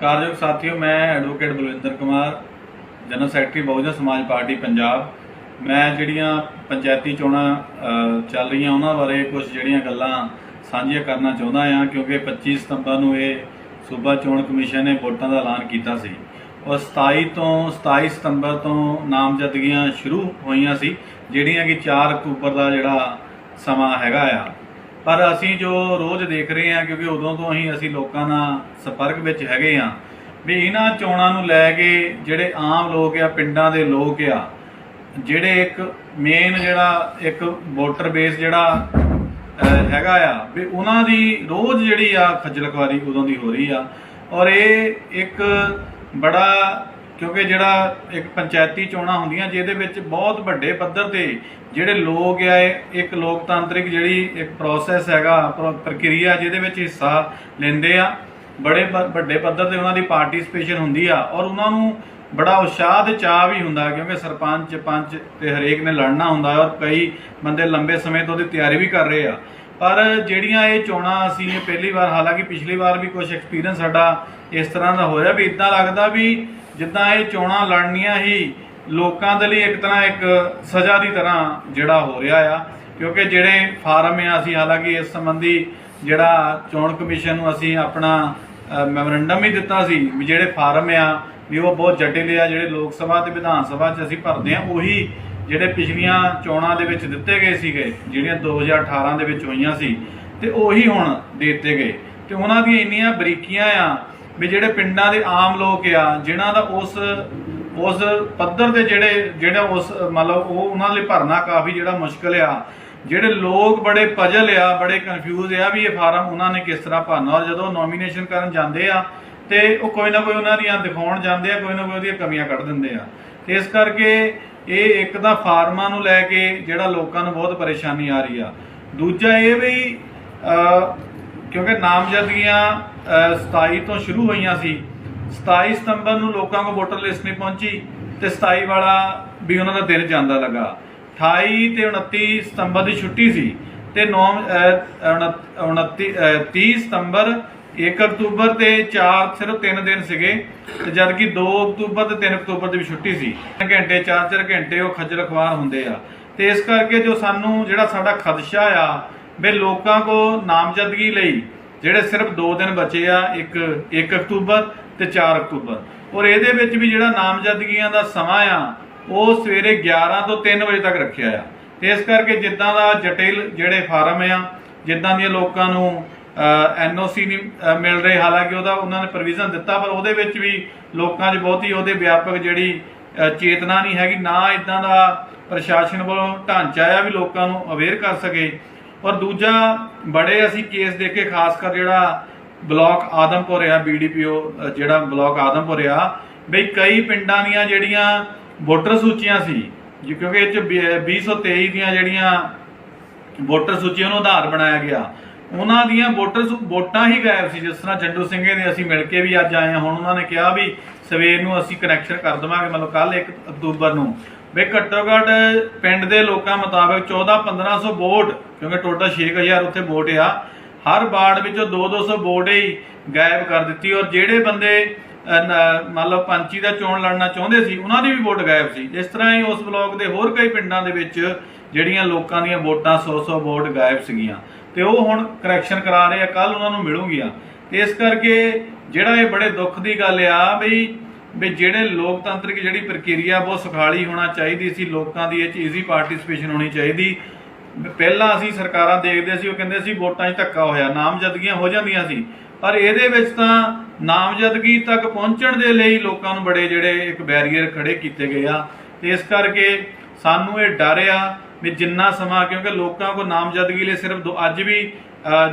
ਸਤਿਕਾਰਯੋਗ ਸਾਥੀਓ, ਮੈਂ advocate Balwinder Kumar general secretary Bahujan Samaj party, Punjab. ਮੈਂ ਜਿਹੜੀਆਂ ਪੰਚਾਇਤੀ ਚੋਣਾਂ ਚੱਲ ਰਹੀਆਂ, ਉਹਨਾਂ ਬਾਰੇ ਕੁਝ ਜਿਹੜੀਆਂ ਗੱਲਾਂ ਸਾਂਝੀਆਂ ਕਰਨਾ ਚਾਹੁੰਦਾ ਹਾਂ, ਕਿਉਂਕਿ 25 ਸਤੰਬਰ ਨੂੰ ਇਹ ਸੂਬਾ ਚੋਣ ਕਮਿਸ਼ਨ ਨੇ ਵੋਟਾਂ ਦਾ ਐਲਾਨ ਕੀਤਾ ਸੀ। ਔਰ 27 ਤੋਂ 27 ਸਤੰਬਰ ਤੋਂ ਨਾਮਜ਼ਦਗੀਆਂ ਸ਼ੁਰੂ ਹੋਈਆਂ ਸੀ, ਜਿਹੜੀਆਂ ਕਿ 4 ਅਕਤੂਬਰ ਦਾ ਜਿਹੜਾ ਸਮਾਂ ਹੈਗਾ ਆ। ਪਰ ਅਸੀਂ ਜੋ ਰੋਜ਼ ਦੇਖ ਰਹੇ ਹਾਂ, ਕਿਉਂਕਿ ਉਦੋਂ ਤੋਂ ਹੀ ਅਸੀਂ ਲੋਕਾਂ ਨਾਲ ਸੰਪਰਕ ਵਿੱਚ ਹੈਗੇ ਆ ਵੀ ਇਹਨਾਂ ਚੋਣਾਂ ਨੂੰ ਲੈ ਕੇ ਜਿਹੜੇ ਆਮ ਲੋਕ ਆ, ਪਿੰਡਾਂ ਦੇ ਲੋਕ ਆ, ਜਿਹੜੇ ਇੱਕ ਮੇਨ ਜਿਹੜਾ ਇੱਕ ਵੋਟਰ ਬੇਸ ਜਿਹੜਾ ਹੈਗਾ ਆ, ਵੀ ਉਹਨਾਂ ਦੀ ਰੋਜ਼ ਜਿਹੜੀ ਆ ਖੱਜਲ ਖਵਾਰੀ ਉਦੋਂ ਦੀ ਹੋ ਰਹੀ ਆ। ਔਰ ਇਹ ਇੱਕ ਬੜਾ ਕਿਉਂਕਿ ਜਿਹੜਾ ਇੱਕ ਪੰਚਾਇਤੀ ਚੋਣਾਂ ਹੁੰਦੀਆਂ ਜਿਹਦੇ ਵਿੱਚ ਬਹੁਤ ਵੱਡੇ ਪੱਧਰ ਤੇ ਜਿਹੜੇ ਲੋਕ ਆ, ਇਹ ਇੱਕ ਲੋਕਤਾਂਤਰਿਕ ਜਿਹੜੀ ਇੱਕ ਪ੍ਰੋਸੈਸ ਹੈਗਾ, ਪ੍ਰ- ਪ੍ਰਕਿਰਿਆ ਜਿਹਦੇ ਵਿੱਚ ਹਿੱਸਾ ਲੈਂਦੇ ਆ, ਬੜੇ ਵੱਡੇ ਪੱਧਰ ਤੇ ਉਹਨਾਂ ਦੀ ਪਾਰਟਿਸਿਪੇਸ਼ਨ ਹੁੰਦੀ ਆ ਔਰ ਉਹਨਾਂ ਨੂੰ ਬੜਾ ਉਤਸ਼ਾਹ ਤੇ ਚਾਹ ਵੀ ਹੁੰਦਾ ਕਿਉਂਕਿ ਸਰਪੰਚ, ਪੰਚ ਤੇ ਹਰੇਕ ਨੇ ਲੜਨਾ ਹੁੰਦਾ ਔਰ ਕਈ ਬੰਦੇ ਲੰਬੇ ਸਮੇਂ ਤੋਂ ਉਹਦੀ ਤਿਆਰੀ ਵੀ ਕਰ ਰਹੇ ਆ। ਪਰ ਜਿਹੜੀਆਂ ਇਹ ਚੋਣਾਂ ਅਸੀਂ ਪਹਿਲੀ ਵਾਰ, ਹਾਲਾਂਕਿ ਪਿਛਲੀ ਵਾਰ ਵੀ ਕੁਝ ਐਕਸਪੀਰੀਅੰਸ ਸਾਡਾ ਇਸ ਤਰ੍ਹਾਂ ਦਾ ਹੋਇਆ ਵੀ ਇਦਾਂ ਲੱਗਦਾ ਵੀ ਜਿੱਦਾਂ ਇਹ ਚੋਣਾਂ ਲੜਨੀਆਂ ਹੀ ਲੋਕਾਂ ਦੇ ਲਈ ਇੱਕ ਤਰ੍ਹਾਂ ਇੱਕ ਸਜ਼ਾ ਦੀ ਤਰ੍ਹਾਂ ਜਿਹੜਾ ਹੋ ਰਿਹਾ ਆ, ਕਿਉਂਕਿ ਜਿਹੜੇ ਫਾਰਮ ਆ ਅਸੀਂ ਹਾਲਾਂਕਿ ਇਸ ਸੰਬੰਧੀ ਜਿਹੜਾ ਚੋਣ ਕਮਿਸ਼ਨ ਨੂੰ ਅਸੀਂ ਆਪਣਾ ਮੈਮੋਰੰਡਮ ਹੀ ਦਿੱਤਾ ਸੀ ਵੀ ਜਿਹੜੇ ਫਾਰਮ ਆ, ਵੀ ਉਹ ਬਹੁਤ ਜਟਿਲ ਆ, ਜਿਹੜੇ ਲੋਕ ਸਭਾ ਤੇ ਵਿਧਾਨ ਸਭਾ 'ਚ ਅਸੀਂ ਭਰਦੇ ਆ, ਉਹੀ ਜਿਹੜੇ ਪਿਛਲੀਆਂ ਚੋਣਾਂ ਦੇ ਵਿੱਚ ਦਿੱਤੇ ਗਏ ਸੀਗੇ, ਜਿਹੜੀਆਂ 2018 ਦੇ ਵਿੱਚ ਹੋਈਆਂ ਸੀ, ਤੇ ਉਹੀ ਹੁਣ ਦੇ ਦਿੱਤੇ ਗਏ। ਤੇ ਉਹਨਾਂ ਦੀਆਂ ਇੰਨੀਆਂ ਬਰੀਕੀਆਂ ਆ ਵੀ ਜਿਹੜੇ ਪਿੰਡਾਂ ਦੇ ਆਮ ਲੋਕ ਆ, ਜਿਨ੍ਹਾਂ ਦਾ ਉਸ ਉਸ ਪੱਧਰ ਦੇ ਜਿਹੜੇ, ਜਿਹੜਾ ਉਸ, ਮਤਲਬ ਉਹ ਉਹਨਾਂ ਲਈ ਭਰਨਾ ਕਾਫੀ ਜਿਹੜਾ ਮੁਸ਼ਕਲ ਆ। ਜਿਹੜੇ ਲੋਕ ਬੜੇ ਪਜਲ ਆ, ਬੜੇ ਕਨਫਿਊਜ਼ ਆ ਵੀ ਇਹ ਫਾਰਮ ਉਹਨਾਂ ਨੇ ਕਿਸ ਤਰ੍ਹਾਂ ਭਰਨਾ। ਔਰ ਜਦੋਂ ਨੋਮੀਨੇਸ਼ਨ ਕਰਨ ਜਾਂਦੇ ਆ, ਤੇ ਉਹ ਕੋਈ ਨਾ ਕੋਈ ਉਹਨਾਂ ਦੀਆਂ ਦਿਖਾਉਣ ਜਾਂਦੇ ਆ, ਕੋਈ ਨਾ ਕੋਈ ਉਹਦੀਆਂ ਕਮੀਆਂ ਕੱਢ ਦਿੰਦੇ ਆ। ਤੇ ਇਸ ਕਰਕੇ ਇਹ ਇੱਕ ਤਾਂ ਫਾਰਮਾਂ ਨੂੰ ਲੈ ਕੇ ਜਿਹੜਾ ਲੋਕਾਂ ਨੂੰ ਬਹੁਤ ਪਰੇਸ਼ਾਨੀ ਆ ਰਹੀ ਆ। ਦੂਜਾ ਇਹ ਵੀ ਕਿਉਂਕਿ ਨਾਮਜ਼ਦਗੀਆਂ ਅਹ, 27 ਤੋਂ ਸ਼ੁਰੂ ਹੋਈਆਂ ਸੀ। 27 ਸਤੰਬਰ ਨੂੰ ਲੋਕਾਂ ਕੋਲ ਵੋਟਰ ਲਿਸਟ ਨਹੀਂ ਪਹੁੰਚੀ ਤੇ 27 ਵਾਲਾ ਵੀ ਉਹਨਾਂ ਦਾ ਦਿਨ ਜਾਂਦਾ ਲੱਗਾ। 28 ਤੇ 29 ਸਤੰਬਰ ਦੀ ਛੁੱਟੀ ਸੀ ਤੇ 9 29 30 ਸਤੰਬਰ 1 ਅਕਤੂਬਰ ਤੇ 4 ਸਿਰਫ 3 ਦਿਨ ਸੀਗੇ ਤੇ ਜਦ ਕਿ 2 ਅਕਤੂਬਰ ਤੇ 3 ਅਕਤੂਬਰ ਦੀ ਵੀ ਛੁੱਟੀ ਸੀ। ਘੰਟੇ 4-4 ਘੰਟੇ ਉਹ ਖੱਜਲ ਖਵਾਰ ਹੁੰਦੇ ਆ। ਤੇ ਇਸ ਕਰਕੇ ਜੋ ਸਾਨੂੰ ਜਿਹੜਾ ਸਾਡਾ ਖਦਸ਼ਾ ਆ ਵੀ ਲੋਕਾਂ ਕੋ ਨਾਮਜ਼ਦਗੀ ਲਈ ਜਿਹੜੇ ਸਿਰਫ 2 ਦਿਨ ਬਚੇ ਆ, ਇੱਕ 1 ਅਕਤੂਬਰ ਤੇ 4 ਅਕਤੂਬਰ। ਔਰ ਇਹਦੇ ਵਿੱਚ ਵੀ ਜਿਹੜਾ ਨਾਮਜ਼ਦਗੀਆਂ ਦਾ ਸਮਾਂ ਆ, ਉਹ ਸਵੇਰੇ 11 ਤੋਂ 3 ਵਜੇ ਤੱਕ ਰੱਖਿਆ ਆ। ਤੇ ਇਸ ਕਰਕੇ ਜਿੱਦਾਂ ਦਾ ਜਟਿਲ ਜਿਹੜੇ ਫਾਰਮ ਆ, ਜਿੱਦਾਂ ਦੀਆਂ ਲੋਕਾਂ ਨੂੰ ਐਨਓਸੀ ਨਹੀਂ ਮਿਲ ਰਹੀ, ਹਾਲਾਂਕਿ ਉਹਦਾ ਉਹਨਾਂ ਨੇ ਪ੍ਰੋਵੀਜ਼ਨ ਦਿੱਤਾ, ਪਰ ਉਹਦੇ ਵਿੱਚ ਵੀ ਲੋਕਾਂ 'ਚ ਬਹੁਤੀ ਉਹਦੇ ਵਿਆਪਕ ਜਿਹੜੀ ਚੇਤਨਾ ਨਹੀਂ ਹੈਗੀ, ਨਾ ਇਦਾਂ ਦਾ ਪ੍ਰਸ਼ਾਸਨ ਵੱਲੋਂ ਢਾਂਚਾ ਆ ਵੀ ਲੋਕਾਂ ਨੂੰ ਅਵੇਅਰ ਕਰ ਸਕੇ। ਔਰ ਦੂਜਾ, ਬੜੇ ਅਸੀਂ ਕੇਸ ਦੇਖੇ ਖਾਸ ਕਰ ਜਿਹੜਾ ਬਲਾਕ ਆਦਮਪੁਰ ਆ ਬੀਡੀਪੀਓ ਜਿਹੜਾ ਬਲਾਕ ਆਦਮਪੁਰ ਆ, ਬਈ ਕਈ ਪਿੰਡਾਂ ਦੀਆਂ ਜਿਹੜੀਆਂ ਵੋਟਰ ਸੂਚੀਆਂ ਸੀ, ਜੀ ਕਿਉਂਕਿ ਇਹ ਚ 2023 ਦੀਆਂ ਜਿਹੜੀਆਂ ਵੋਟਰ ਸੂਚੀਆਂ ਨੂੰ ਆਧਾਰ ਬਣਾਇਆ ਗਿਆ। ਉਹਨਾਂ ਦੀਆਂ ਵੋਟਰ ਵੋਟਾਂ ਹੀ ਗਾਇਬ ਸੀ, ਜਿਸ ਤਰ੍ਹਾਂ ਜੰਡੂ ਸਿੰਘੇ ਦੇ ਅਸੀਂ ਮਿਲ ਕੇ ਵੀ ਅੱਜ ਆਏ ਹਾਂ। ਹੁਣ ਉਹਨਾਂ ਨੇ ਕਿਹਾ ਵੀ ਸਵੇਰ ਨੂੰ ਅਸੀਂ ਕਨੈਕਸ਼ਨ ਕਰ ਦਵਾਂਗੇ ਮਤਲਬ ਕੱਲ 1 ਅਕਤੂਬਰ ਨੂੰ। ਵੀ ਘੱਟੋ ਘੱਟ ਪਿੰਡ ਦੇ ਲੋਕਾਂ ਮੁਤਾਬਕ 14 1500 ਵੋਟ ਕਿਉਂਕਿ ਟੋਟਲ 6000 ਉੱਥੇ ਵੋਟ ਆ ਹਰ ਵਾਰਡ ਵਿੱਚੋਂ 2 200 ਵੋਟ ਹੀ ਗਾਇਬ ਕਰ ਦਿੱਤੀ। ਔਰ ਜਿਹੜੇ ਬੰਦੇ ਅਹ, ਮੰਨ ਲਓ ਪੰਚੀ ਦਾ ਚੋਣ ਲੜਨਾ ਚਾਹੁੰਦੇ ਸੀ ਉਹਨਾਂ ਦੀ ਵੀ ਵੋਟ ਗਾਇਬ ਸੀ। ਇਸ ਤਰ੍ਹਾਂ ਹੀ ਉਸ ਬਲਾਕ ਦੇ ਹੋਰ ਕਈ ਪਿੰਡਾਂ ਦੇ ਵਿੱਚ ਜਿਹੜੀਆਂ ਲੋਕਾਂ ਦੀਆਂ ਵੋਟਾਂ 100-100 ਵੋਟ ਗਾਇਬ ਸੀਗੀਆਂ। ਤੇ ਉਹ ਹੁਣ ਕਰੈਕਸ਼ਨ ਕਰਾ ਰਹੇ ਆ ਕੱਲ ਉਹਨਾਂ ਨੂੰ ਮਿਲੂਗੀਆਂ। ਤੇ ਇਸ ਕਰਕੇ ਜਿਹੜਾ ਇਹ ਬੜੇ ਦੁੱਖ ਦੀ ਗੱਲ ਆ ਬਈ ਵੀ ਜਿਹੜੇ ਲੋਕਤੰਤਰਿਕ ਜਿਹੜੀ ਪ੍ਰਕਿਰਿਆ ਬਹੁਤ ਸੁਖਾਲੀ ਹੋਣਾ ਚਾਹੀਦੀ ਸੀ। ਲੋਕਾਂ ਦੀ ਇਹ ਚ ਈਜ਼ੀ ਪਾਰਟਿਸਿਪੇਸ਼ਨ ਹੋਣੀ ਚਾਹੀਦੀ। ਪਹਿਲਾਂ ਅਸੀਂ ਸਰਕਾਰਾਂ ਦੇਖਦੇ ਸੀ, ਉਹ ਕਹਿੰਦੇ ਸੀ ਵੋਟਾਂ 'ਚ ਧੱਕਾ ਹੋਇਆ, ਨਾਮਜ਼ਦਗੀਆਂ ਹੋ ਜਾਂਦੀਆਂ ਸੀ। ਪਰ ਇਹਦੇ ਵਿੱਚ ਤਾਂ ਨਾਮਜ਼ਦਗੀ ਤੱਕ ਪਹੁੰਚਣ ਦੇ ਲਈ ਲੋਕਾਂ ਨੂੰ ਬੜੇ ਜਿਹੜੇ ਇੱਕ ਬੈਰੀਅਰ ਖੜੇ ਕੀਤੇ ਗਏ ਆ। ਤੇ ਇਸ ਕਰਕੇ ਸਾਨੂੰ ਇਹ ਡਰ ਆ ਵੀ ਜਿੰਨਾ ਸਮਾਂ, ਕਿਉਂਕਿ ਲੋਕਾਂ ਕੋ ਨਾਮਜ਼ਦਗੀ ਲਈ ਸਿਰਫ ਦੋ- ਅੱਜ ਵੀ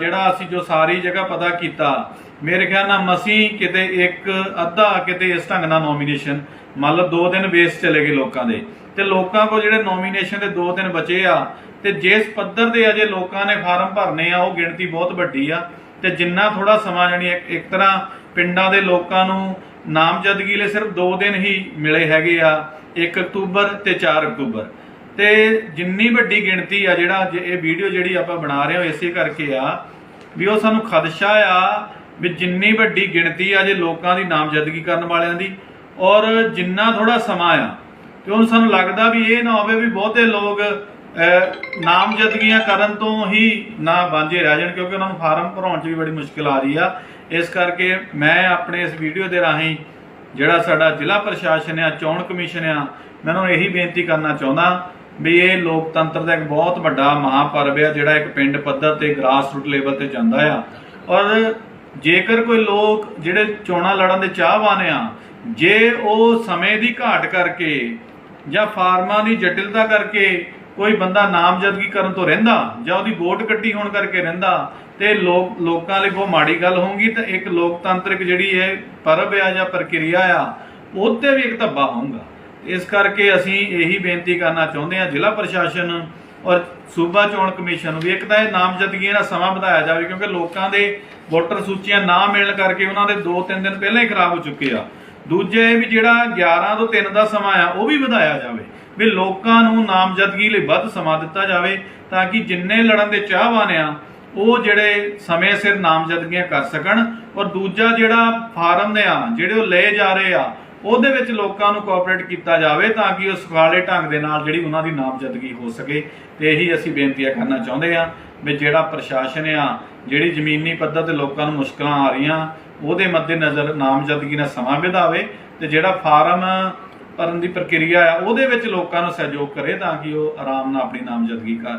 ਜਿਹੜਾ ਅਸੀਂ ਜੋ ਸਾਰੀ ਜਗ੍ਹਾ ਪਤਾ ਕੀਤਾ ਮੇਰੇ ਖਿਆਲ ਨਾਲ ਮਸੀਂ ਕਿਤੇ ਇੱਕ, ਅੱਧਾ ਕਿਤੇ ਇਸ ਢੰਗ ਨਾਲ ਨੋਮੀਨੇਸ਼ਨ ਮੰਨ ਲਓ 2 ਦਿਨ ਵੇਸਟ ਚਲੇ ਗਏ ਲੋਕਾਂ ਦੇ। ਤੇ ਲੋਕਾਂ ਕੋ ਜਿਹੜੇ ਨੋਮੀਨੇਸ਼ਨ ਦੇ 2 ਦਿਨ ਬਚੇ ਆ, ਤੇ ਜਿਸ ਪੱਧਰ ਦੇ ਅਜੇ ਲੋਕਾਂ ਨੇ ਫਾਰਮ ਭਰਨੇ ਆ, ਉਹ ਗਿਣਤੀ ਬਹੁਤ ਵੱਡੀ ਆ। ਤੇ ਜਿੰਨਾ ਥੋੜਾ ਸਮਾਂ ਜਾਨੀ ਇੱਕ ਤਰ੍ਹਾਂ ਪਿੰਡਾਂ ਦੇ ਲੋਕਾਂ ਨੂੰ ਨਾਮਜ਼ਦਗੀ ਲਈ ਸਿਰਫ 2 ਦਿਨ ਹੀ ਮਿਲੇ ਹੈਗੇ ਆ 1 ਅਕਤੂਬਰ ਤੇ 4 ਅਕਤੂਬਰ। ਤੇ ਜਿੰਨੀ ਵੱਡੀ ਗਿਣਤੀ ਆ ਜਿਹੜਾ ਇਹ ਵੀਡੀਓ ਜਿਹੜੀ ਆਪਾਂ ਬਣਾ ਰਹੇ ਹਾਂ, ਇਸੇ ਕਰਕੇ ਆ, ਵੀ ਉਹ ਸਾਨੂੰ ਖਦਸ਼ਾ ਆ ਵੀ ਜਿੰਨੀ ਵੱਡੀ ਗਿਣਤੀ ਆ ਜੇ ਲੋਕਾਂ ਦੀ ਨਾਮਜ਼ਦਗੀ ਕਰਨ ਵਾਲਿਆਂ ਦੀ, ਔਰ ਜਿੰਨਾ ਥੋੜਾ ਸਮਾਂ ਆ ਤੇ ਹੁਣ ਸਾਨੂੰ ਲੱਗਦਾ ਵੀ ਇਹ ਨਾ ਹੋਵੇ ਵੀ ਬਹੁਤੇ ਲੋਕ ਨਾਮਜ਼ਦਗੀਆਂ ਕਰਨ ਤੋਂ ਹੀ ਨਾ ਵਾਂਝੇ ਰਹਿ ਜਾਣ, ਕਿਉਂਕਿ ਉਹਨਾਂ ਨੂੰ ਫਾਰਮ ਭਰਾਉਣ 'ਚ ਵੀ ਬੜੀ ਮੁਸ਼ਕਲ ਆ ਰਹੀ ਆ। ਇਸ ਕਰਕੇ ਮੈਂ ਆਪਣੇ ਇਸ ਵੀਡੀਓ ਦੇ ਰਾਹੀਂ ਜਿਹੜਾ ਸਾਡਾ ਜ਼ਿਲ੍ਹਾ ਪ੍ਰਸ਼ਾਸਨ ਆ, ਚੋਣ ਕਮਿਸ਼ਨ ਆ, ਮੈਂ ਉਹਨਾਂ ਨੂੰ ਇਹੀ ਬੇਨਤੀ ਕਰਨਾ ਚਾਹੁੰਦਾ ਵੀ ਇਹ ਲੋਕਤੰਤਰ ਦਾ ਇੱਕ ਬਹੁਤ ਵੱਡਾ ਮਹਾਪਰਵ ਆ, ਜਿਹੜਾ ਇੱਕ ਪਿੰਡ ਪੱਧਰ ਤੇ ਗ੍ਰਾਸ ਰੂਟ ਲੈਵਲ ਤੇ ਜਾਂਦਾ ਆ। ਔਰ ਜੇਕਰ ਕੋਈ ਲੋਕ ਜਿਹੜੇ ਚੋਣਾਂ ਲੜਨ ਦੇ ਚਾਹਵਾਨ ਆ, ਜੇ ਉਹ ਸਮੇਂ ਦੀ ਘਾਟ ਕਰਕੇ ਜਾਂ ਫਾਰਮਾਂ ਦੀ ਜਟਿਲਤਾ ਕਰਕੇ ਕੋਈ ਬੰਦਾ ਨਾਮਜ਼ਦਗੀ ਕਰਨ ਤੋਂ ਰਹਿੰਦਾ ਜਾਂ ਉਹਦੀ ਵੋਟ ਕੱਟੀ ਹੋਣ ਕਰਕੇ ਰਹਿੰਦਾ, ਤੇ ਲੋਕ, ਲੋਕਾਂ ਲਈ ਬਹੁਤ ਮਾੜੀ ਗੱਲ ਹੋਊਗੀ, ਤਾਂ ਇੱਕ ਲੋਕਤੰਤਰਿਕ ਜਿਹੜੀ ਇਹ ਪਰਬ ਆ ਜਾਂ ਪ੍ਰਕਿਰਿਆ ਆ ਉਹਤੇ ਵੀ ਇੱਕ ਧੱਬਾ ਹੋਊਗਾ। ਇਸ ਕਰਕੇ ਅਸੀਂ ਇਹੀ ਬੇਨਤੀ ਕਰਨਾ ਚਾਹੁੰਦੇ ਹਾਂ ਜ਼ਿਲ੍ਹਾ ਪ੍ਰਸ਼ਾਸਨ ਔਰ ਸੂਬਾ ਚੋਣ ਕਮਿਸ਼ਨ ਨੂੰ ਵੀ ਇੱਕ ਤਾਂ ਇਹ ਨਾਮਜ਼ਦਗੀਆਂ ਦਾ ਸਮਾਂ ਵਧਾਇਆ ਜਾਵੇ, ਕਿਉਂਕਿ ਲੋਕਾਂ ਦੇ ਵੋਟਰ ਸੂਚੀਆਂ ਨਾ ਮਿਲਣ ਕਰਕੇ ਉਹਨਾਂ ਦੇ 2-3 ਦਿਨ ਪਹਿਲਾਂ ਹੀ ਖਰਾਬ ਹੋ ਚੁੱਕੇ ਆ। ਦੂਜੇ ਵੀ ਜਿਹੜਾ 11 ਤੋਂ 3 ਦਾ ਸਮਾਂ ਆ, ਉਹ ਵੀ ਵਧਾਇਆ ਜਾਵੇ। ਵੀ ਲੋਕਾਂ ਨੂੰ ਨਾਮਜ਼ਦਗੀ ਲਈ ਵੱਧ ਸਮਾਂ ਦਿੱਤਾ ਜਾਵੇ ਤਾਂ ਕਿ ਜਿੰਨੇ ਲੜਨ ਦੇ ਚਾਹਵਾਨ ਆ, ਉਹ ਜਿਹੜੇ ਸਮੇਂ ਸਿਰ ਨਾਮਜ਼ਦਗੀਆਂ ਕਰ ਸਕਣ। ਔਰ ਦੂਜਾ ਜਿਹੜਾ ਫਾਰਮ ਨੇ ਆ, ਜਿਹੜੇ ਉਹ ਲਏ ਜਾ ਰਹੇ ਆ ਉਹਦੇ ਵਿੱਚ ਲੋਕਾਂ ਨੂੰ ਕੋਆਪਰੇਟ ਕੀਤਾ ਜਾਵੇ ਤਾਂ ਕਿ ਉਹ ਸੁਖਾਲੇ ਢੰਗ ਦੇ ਨਾਲ ਜਿਹੜੀ ਉਹਨਾਂ ਦੀ ਨਾਮਜ਼ਦਗੀ ਹੋ ਸਕੇ ਤੇ ਇਹੀ ਅਸੀਂ ਬੇਨਤੀਆਂ ਕਰਨਾ ਚਾਹੁੰਦੇ ਆ ਵੀ ਜਿਹੜਾ ਪ੍ਰਸ਼ਾਸਨ ਆ, ਜਿਹੜੀ ਜ਼ਮੀਨੀ ਪੱਧਰ ਤੇ ਲੋਕਾਂ ਨੂੰ ਮੁਸ਼ਕਲਾਂ ਆ ਰਹੀਆਂ, ਉਹਦੇ ਮੱਦੇ ਨਜ਼ਰ ਨਾਮਜ਼ਦਗੀ ਨਾਲ ਸਮਾਂ ਵਧਾਵੇ ਤੇ ਜਿਹੜਾ ਫਾਰਮ ਭਰਨ ਦੀ ਪ੍ਰਕਿਰਿਆ ਆ, ਉਹਦੇ ਵਿੱਚ ਲੋਕਾਂ ਨੂੰ ਸਹਿਯੋਗ ਕਰੇ ਤਾਂ ਕਿ ਉਹ ਆਰਾਮ ਨਾਲ ਆਪਣੀ ਨਾਮਜ਼ਦਗੀ ਕਰ